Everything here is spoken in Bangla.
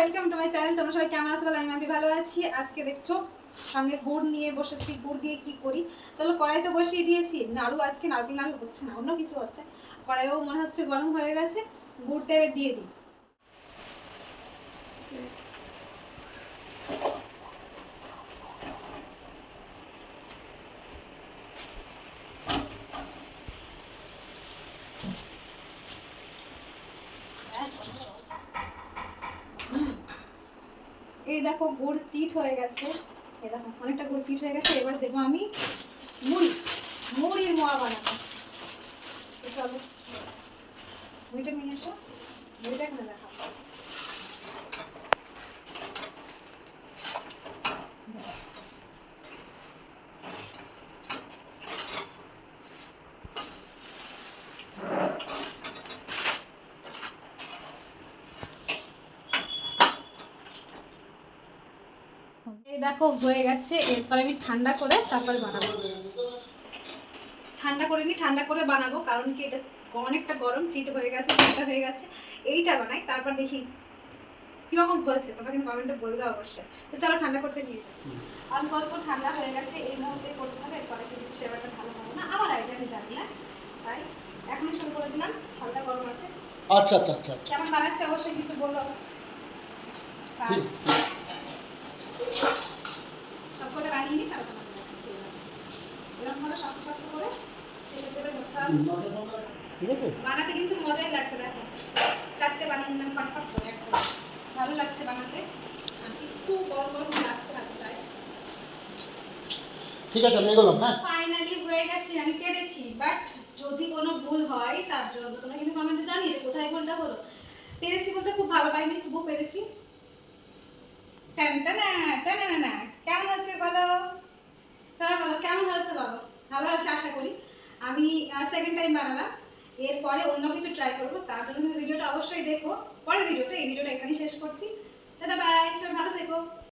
ওয়েলকাম টু মাই চ্যানেল তোমরা সবাই কেমন আছো? আমি আমি ভালো আছি। আজকে দেখছ সঙ্গে গুড় নিয়ে বসেছি। গুড় দিয়ে কি করি? চলো কড়াই তো বসিয়ে দিয়েছি। নাড়ু আজকে নারকেল নাড়ু হচ্ছে না, অন্য কিছু হচ্ছে। কড়াইও মনে হচ্ছে গরম হয়ে গেছে। গুড়টা এবার দিয়ে দিই। এই দেখো, গুড় চিট হয়ে গেছে। এই দেখো, অনেকটা গুড় চিট হয়ে গেছে। এবার দেবো আমি মুড়ি, মুড়ির মোয়া বানাবো। চলো, মুড়িটা নিয়ে এসো, মুড়িটা এখানে দেখাবো দেখো হয়ে গেছে। এরপর আমি ঠান্ডা করে তারপরে বানাবো। ঠান্ডা করে নি ঠান্ডা করে বানাবো কারণ কি এটা অনেকটা গরম চিট হয়ে গেছে চিটটা হয়ে গেছে। এইটা বানাই তারপর দেখি কীরকম হয়েছে। তোমরা কিন্তু কমেন্টে বলবে অবশ্যই। তো চলো ঠান্ডা করতে নিয়ে যাব অল্প অল্প ঠান্ডা হয়ে গেছে এই মুহূর্তে করতে হবে এরপরে কিন্তু সেবাটা ভালো হবে না। আমার আইডিয়া আমি জানি না তাই এখনই শুরু করে দিলাম হালকা গরম আছে। আচ্ছা আচ্ছা আচ্ছা আচ্ছা। কেমন বানাচ্ছে অবশ্যই কিন্তু বলল ঠিক বানিয়ে নিই তারপর তোমাকে দেখাচ্ছি এরকম ভাবে শক্ত শক্ত করে চেপে চেপে ধরতে হবে। ঠিক আছে? বানাতে কিন্তু মজাই লাগছে দেখো। চারটে বানিয়ে নিলাম ফটফট করে একটা ভালো লাগছে বানাতে। একটু গরম গরম লাগছে না তাই ঠিক আছে আমি এগোলাম হ্যাঁ? ফাইনালি হয়ে গেছে আমি পেরেছি বাট যদি কোনো ভুল হয় তার জন্য তোমরা কিন্তু কমেন্টে জানিয়ে যে কোথায় ভুলটা হলো। পেরেছি বলতে খুব ভালো পাইনি তবুও পেরেছি। টান টানা টানা না না কেমন হচ্ছে বলো? হয়েছে বলো ভালো হয়েছে আশা করি। আমি সেকেন্ড টাইম বানালাম। এরপরে অন্য কিছু ট্রাই করব। তার জন্য ভিডিওটা অবশ্যই দেখো। পরের ভিডিওটা এই ভিডিওটা এখানেই শেষ করছি। দাদা বাই সবাই ভালো থেকো।